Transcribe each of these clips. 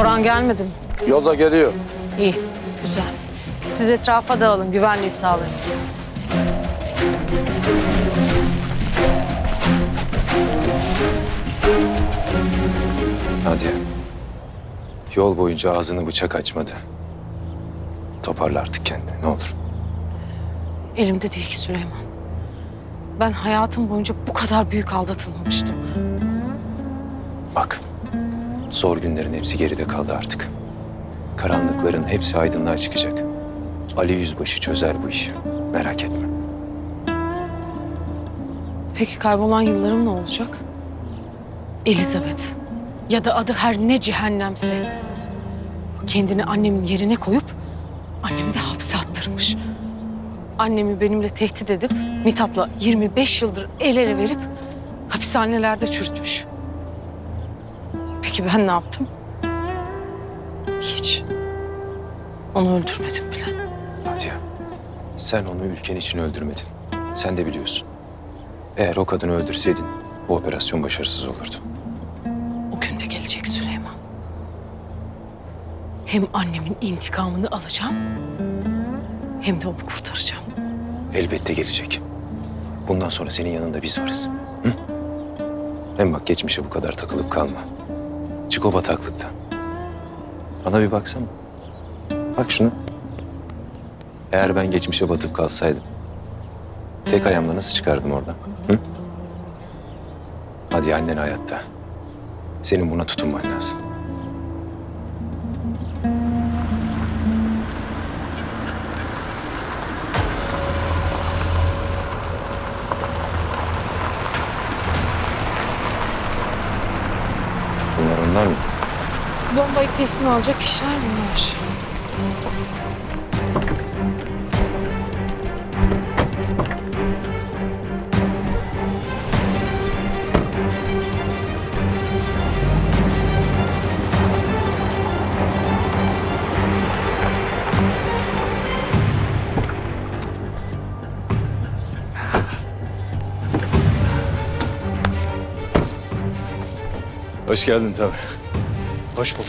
Boran gelmedi mi? Yolda geliyor. İyi, güzel. Siz etrafa dağılın, güvenliği sağlayın. Hadi. Yol boyunca ağzını bıçak açmadı. Toparla artık kendini ne olur. Elimde değil ki Süleyman. Ben hayatım boyunca bu kadar büyük aldatılmamıştım. Bak. Zor günlerin hepsi geride kaldı artık. Karanlıkların hepsi aydınlığa çıkacak. Ali Yüzbaşı çözer bu işi. Merak etme. Peki kaybolan yıllarım ne olacak? Elizabeth. Ya da adı her ne cehennemse. Kendini annemin yerine koyup annemi de hapse attırmış. Annemi benimle tehdit edip Mithat'la 25 yıldır el ele verip hapishanelerde çürütmüş. Peki ben ne yaptım? Hiç. Onu öldürmedim bile. Nadia. Sen onu ülken için öldürmedin. Sen de biliyorsun. Eğer o kadını öldürseydin bu operasyon başarısız olurdu. O gün de gelecek Süleyman. Hem annemin intikamını alacağım hem de onu kurtaracağım. Elbette gelecek. Bundan sonra senin yanında biz varız. Hı? Hem bak geçmişe bu kadar takılıp kalma. Çık o bataklıktan. Bana bir baksana. Bak şuna. Eğer ben geçmişe batıp kalsaydım... ...tek ayağımla nasıl çıkardım oradan? Hı? Hadi annen hayatta. Senin buna tutunman lazım. Bunlar mı? Bombayı teslim alacak kişiler bunlar. Hoş geldin tabii. Hoş bulduk.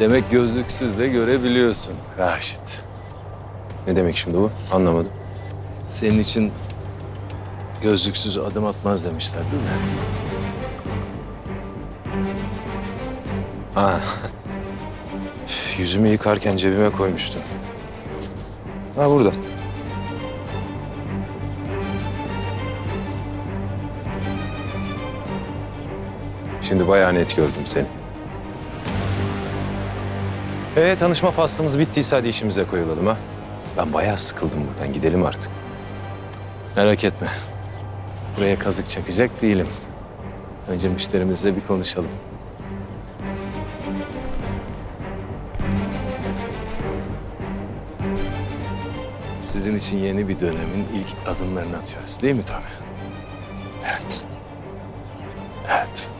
Demek gözlüksüz de görebiliyorsun Raşit. Ne demek şimdi bu? Anlamadım. Senin için gözlüksüz adım atmaz demişler değil mi? Ha. Yüzümü yıkarken cebime koymuştum. Ha burada. Şimdi bayağı net gördüm seni. Ee, tanışma faslımız bittiyse hadi işimize koyulalım ha. Ben bayağı sıkıldım buradan. Gidelim artık. Merak etme. Buraya kazık çakacak değilim. Önce müşterimizle bir konuşalım. Sizin için yeni bir dönemin ilk adımlarını atıyoruz değil mi Tommy? Evet. Evet.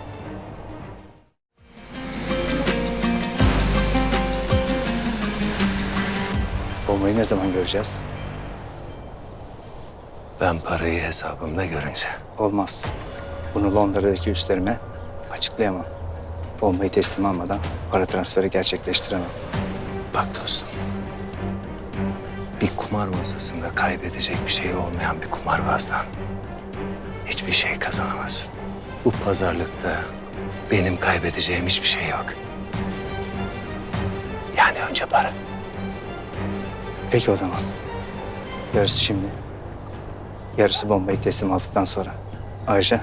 Bombayı ne zaman göreceğiz? Ben parayı hesabımda görünce. Olmaz. Bunu Londra'daki üstlerime açıklayamam. Bombayı teslim almadan para transferi gerçekleştiremem. Bak dostum. Bir kumar masasında kaybedecek bir şey olmayan bir kumarbazdan hiçbir şey kazanamazsın. Bu pazarlıkta benim kaybedeceğim hiçbir şey yok. Yani önce para. Peki o zaman. Yarısı şimdi. Yarısı bombayı teslim aldıktan sonra. Ayrıca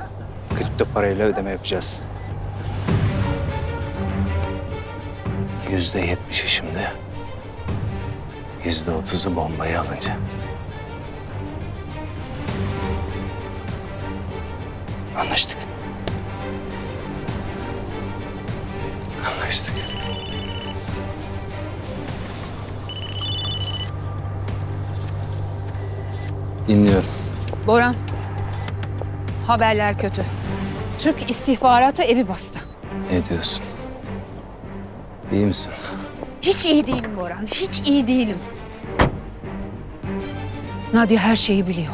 kripto parayla ödeme yapacağız. Yüzde yetmişi şimdi. Yüzde otuzu bombayı alınca. Anlaştık. Anlaştık. Dinliyorum. Boran. Haberler kötü. Türk istihbaratı evi bastı. Ne diyorsun? İyi misin? Hiç iyi değilim Boran, hiç iyi değilim. Nadia her şeyi biliyor.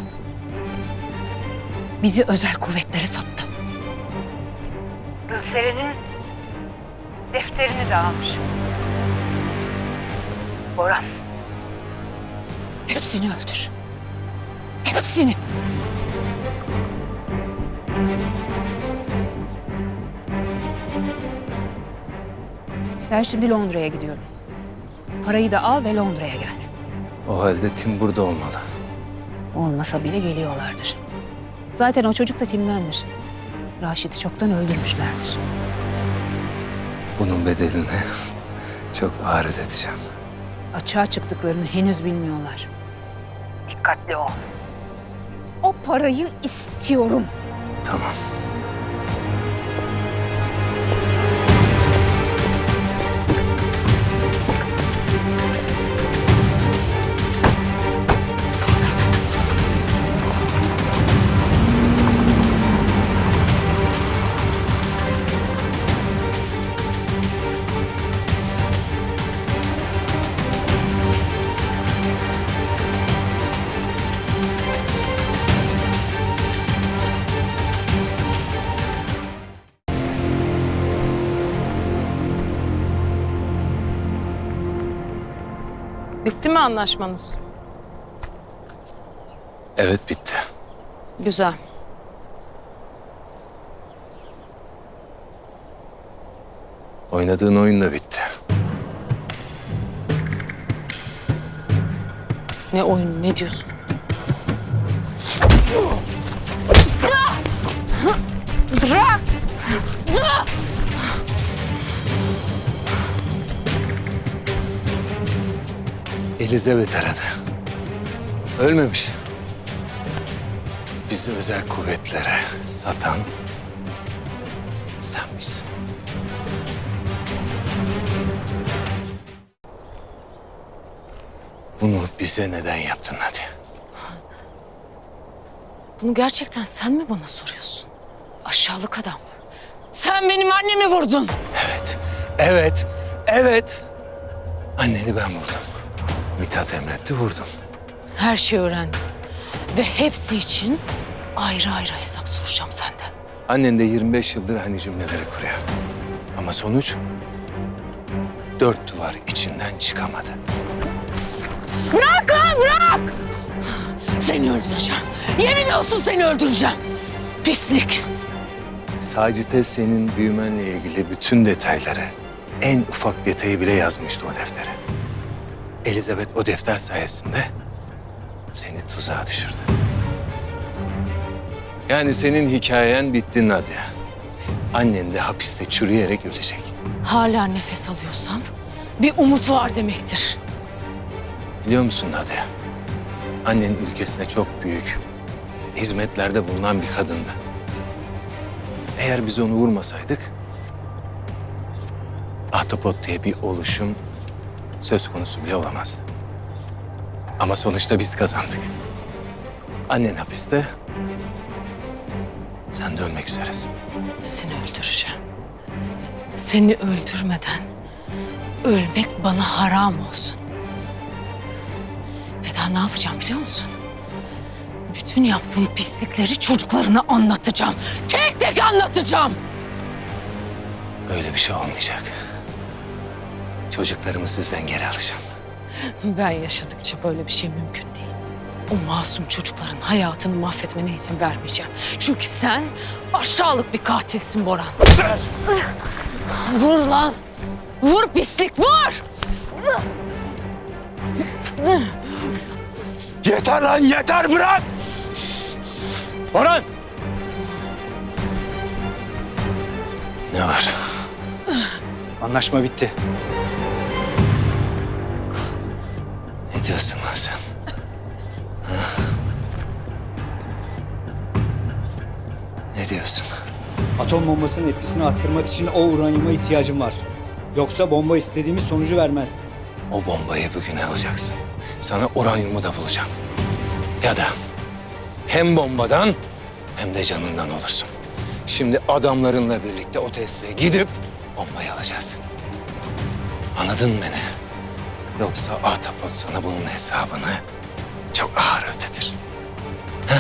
Bizi özel kuvvetlere sattı. Gülseren'in defterini de almış. Boran. Hepsini öldür. Hepsini. Ben şimdi Londra'ya gidiyorum. Parayı da al ve Londra'ya gel. O halde Tim burada olmalı. Olmasa bile geliyorlardır. Zaten o çocuk da Tim'dendir. Raşit'i çoktan öldürmüşlerdir. Bunun bedelini çok ağır ödeteceğim. Açığa çıktıklarını henüz bilmiyorlar. Dikkatli ol. O parayı istiyorum. Tamam. Bitti mi anlaşmanız? Evet bitti. Güzel. Oynadığın oyun da bitti. Ne oyun ne diyorsun? Elizabeth aradı. Ölmemiş. Bizi özel kuvvetlere satan senmişsin. Bunu bize neden yaptın hadi? Bunu gerçekten sen mi bana soruyorsun? Aşağılık adam. Sen benim annemi vurdun. Evet, evet, evet. Anneni ben vurdum. Mithat emretti vurdum. Her şeyi öğrendim. Ve hepsi için ayrı ayrı hesap soracağım senden. Annen de 25 yıldır aynı cümleleri kuruyor. Ama sonuç dört duvar içinden çıkamadı. Bırak lan bırak! Seni öldüreceğim. Yemin olsun seni öldüreceğim. Pislik. Sacite senin büyümenle ilgili bütün detayları, en ufak detayı bile yazmıştı o deftere. Elizabeth o defter sayesinde seni tuzağa düşürdü. Yani senin hikayen bitti Nadia. Annen de hapiste çürüyerek ölecek. Hala nefes alıyorsam bir umut var demektir. Biliyor musun Nadia? Annen ülkesine çok büyük hizmetlerde bulunan bir kadındı. Eğer biz onu vurmasaydık... Ahtapot diye bir oluşum söz konusu bile olamazdı. Ama sonuçta biz kazandık. Annen hapiste, sen de ölmek üzeresin. Seni öldüreceğim. Seni öldürmeden ölmek bana haram olsun. Ve daha ne yapacağım biliyor musun? Bütün yaptığım pislikleri çocuklarına anlatacağım. Tek tek anlatacağım. Öyle bir şey olmayacak. Çocuklarımı sizden geri alacağım. Ben yaşadıkça böyle bir şey mümkün değil. O masum çocukların hayatını mahvetmene izin vermeyeceğim. Çünkü sen aşağılık bir katilsin Boran. Vur lan. Vur pislik vur. Yeter lan yeter bırak! Orhan! Ne var? Anlaşma bitti. Ne diyorsun lan sen? Ne diyorsun? Atom bombasının etkisini arttırmak için o uranyuma ihtiyacım var. Yoksa bomba istediğimiz sonucu vermez. O bombayı bugün alacaksın. Sana uranyumu da bulacağım. Ya da hem bombadan hem de canından olursun. Şimdi adamlarınla birlikte o tesise gidip bombayı alacağız. Anladın mı beni? Yoksa Ahtapot sana bunun hesabını çok ağır ötedir. Ha?